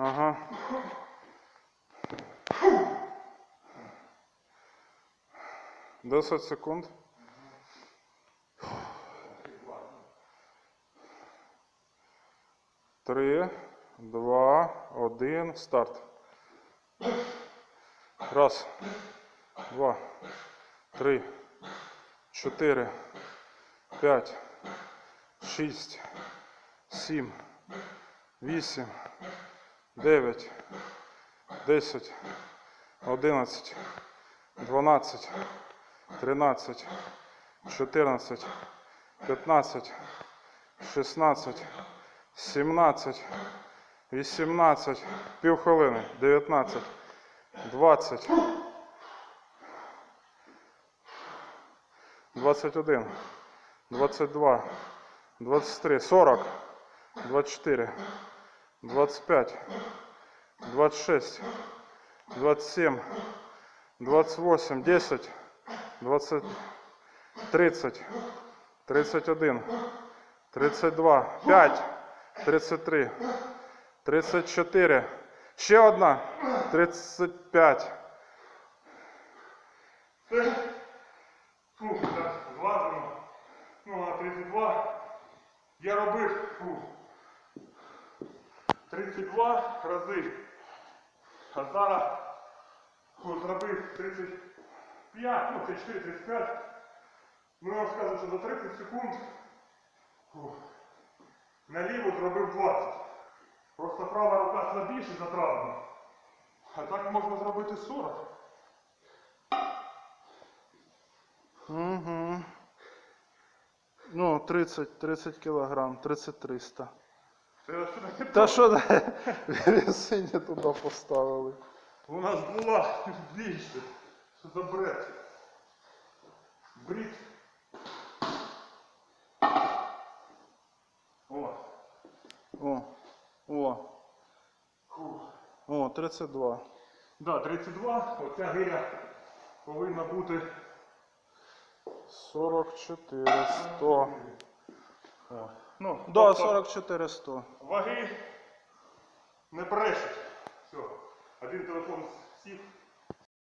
Ага. Десять секунд. Три, два, один, старт. Раз, два, три, чотири, п'ять, шість, сім, вісім, дев'ять, десять, одинадцять, дванадцять, тринадцять, чотирнадцять, п'ятнадцять, шістнадцять, сімнадцять, вісімнадцять, півхвилини, дев'ятнадцять, двадцять, двадцять один, двадцять два, двадцять три, сорок, двадцять чотири, двадцять п'ять, двадцать шесть, двадцать семь, двадцать восемь, десять, двадцать, тридцать, тридцать один, тридцать два, пять, тридцать три, тридцать чотири, ще одна, тридцять п'ять. Це, фу, так, зладено. Ну, на 32. Я робив, фу, 32 рази. А зараз, зробив 35, ну, 34, 35. Ну, я вам скажу, що за 30 секунд, наліво зробив 20. Просто права рука слабіше затравлена. А так можна зробити 40. Угу. Ну, 30, 30 кілограм, 30 300. Це сюди Та що да, весині туди поставили? У нас була більше. Що за бред? Брід. О. О, о, Фу. о, 32. Да, 32. Оця гиря повинна бути 44, 100. О. Ну, до тобто 44, 100. Ваги не брешуть. Все. Один телефон сів,